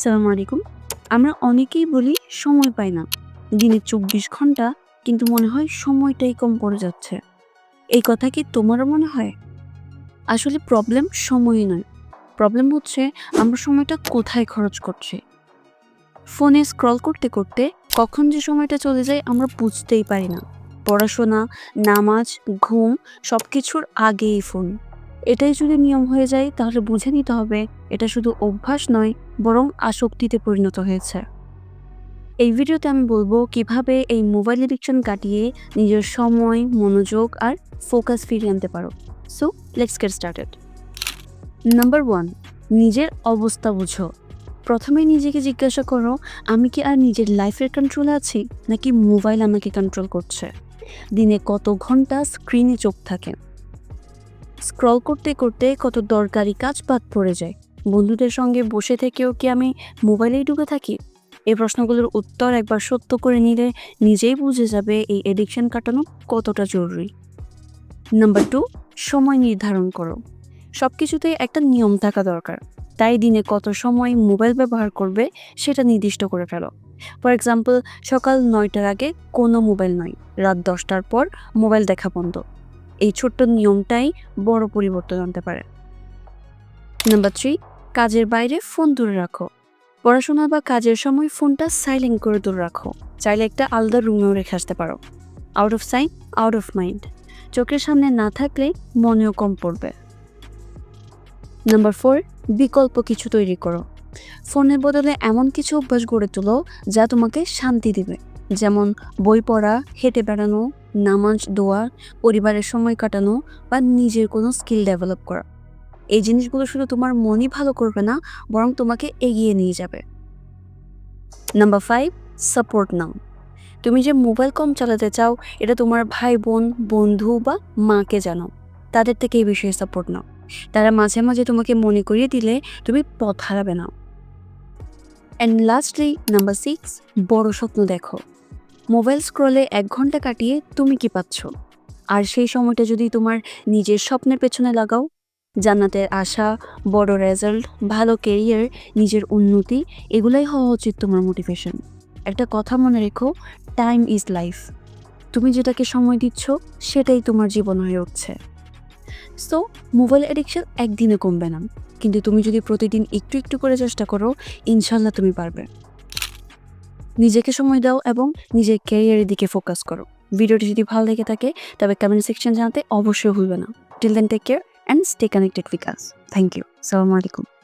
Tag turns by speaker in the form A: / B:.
A: সালাম আলাইকুম। আমরা অনেকেই বলি সময় পাই না। দিনে চব্বিশ ঘণ্টা, কিন্তু মনে হয় সময়টাই কম পড়ে যাচ্ছে। এই কথা কি তোমারও মনে হয়? আসলে প্রবলেম সময়ই নয়। প্রবলেম হচ্ছে আমরা সময়টা কোথায় খরচ করছি। ফোনে স্ক্রল করতে করতে কখন যে সময়টা চলে যায় আমরা বুঝতেই পারি না। পড়াশোনা, নামাজ, ঘুম সব কিছুর আগেই ফোন এটাই যদি নিয়ম হয়ে যায়, তাহলে বুঝে নিতে হবে এটা শুধু অভ্যাস নয়, বরং আসক্তিতে পরিণত হয়েছে। এই ভিডিওতে আমি বলব কীভাবে এই মোবাইল এডিকশন কাটিয়ে নিজের সময়, মনোযোগ আর ফোকাস ফিরিয়ে আনতে পারো। So let's get started number one নিজের অবস্থা বুঝো। প্রথমে নিজেকে জিজ্ঞাসা করো, আমি কি আর নিজের লাইফের কন্ট্রোলে আছি, নাকি মোবাইল আমাকে কন্ট্রোল করছে? দিনে কত ঘণ্টা স্ক্রিনে চোখ থাকে? স্ক্রল করতে করতে কত দরকারি কাজ বাদ পড়ে যায়। বন্ধুদের সঙ্গে বসে থেকেও কি আমি মোবাইলেই ডুবে থাকি? এই প্রশ্নগুলোর উত্তর একবার সত্য করে নিলে নিজেই বুঝে যাবে এই এডিকশন কাটানো কতটা জরুরি। নাম্বার টু সময় নির্ধারণ করো। সব কিছুতেই একটা নিয়ম থাকা দরকার। তাই দিনে কত সময় মোবাইল ব্যবহার করবে সেটা নির্দিষ্ট করে ফেলো। ফর এক্সাম্পল সকাল নয়টার আগে কোনো মোবাইল নয়। রাত দশটার পর মোবাইল দেখা বন্ধ। এই ছোট্ট নিয়মটাই বড় পরিবর্তন আনতে পারে। নাম্বার থ্রি কাজের বাইরে ফোন দূরে রাখো। পড়াশোনা বা কাজের সময় ফোনটা সাইলেন্ট করে দূরে রাখো। চাইলে একটা আলাদা রুমেও রেখে আসতে পারো। Out of sight out of mind চোখের সামনে না থাকলে মনেও কম পড়বে। নাম্বার ফোর বিকল্প কিছু তৈরি করো। ফোনের বদলে এমন কিছু অভ্যাস গড়ে তোলো যা তোমাকে শান্তি দিবে। যেমন বই পড়া, হেঁটে বেড়ানো, নামাজ দোয়া, পরিবারের সময় কাটানো বা নিজের কোনো স্কিল ডেভেলপ করা। এই জিনিসগুলো শুধু তোমার মনই ভালো করবে না, বরং তোমাকে এগিয়ে নিয়ে যাবে। নাম্বার ফাইভ সাপোর্ট নাও তুমি যে মোবাইল কম চালাতে চাও, এটা তোমার ভাই, বোন, বন্ধু বা মাকে জানো। তাদের থেকে এই বিষয়ে সাপোর্ট নাও। তারা মাঝে মাঝে তোমাকে মনে করিয়ে দিলে তুমি পথ হারাবে না। অ্যান্ড লাস্টলি নাম্বার সিক্স বড় স্বপ্ন দেখো। মোবাইল স্ক্রলে এক ঘণ্টা কাটিয়ে তুমি কি পাচ্ছ? আর সেই সময়টা যদি তোমার নিজের স্বপ্নের পেছনে লাগাও, জান্নাতের আশা, বড় রেজাল্ট ভালো কেরিয়ার নিজের উন্নতি, এগুলাই হওয়া উচিত তোমার মোটিভেশন একটা কথা মনে রেখো টাইম ইজ লাইফ তুমি যেটাকে সময় দিচ্ছ, সেটাই তোমার জীবন হয়ে উঠছে। সো মোবাইল অ্যাডিকশন একদিনে কমবে না। কিন্তু তুমি যদি প্রতিদিন একটু একটু করে চেষ্টা করো, ইনশাল্লাহ তুমি পারবে। নিজেকে সময় দাও এবং নিজের ক্যারিয়ারের দিকে ফোকাস করো। ভিডিওটি যদি ভালো লেগে থাকে, তবে কমেন্ট সেকশন জানাতে অবশ্যই ভুলবে না। Till then take care and stay connected with us thank you সালামু আলাইকুম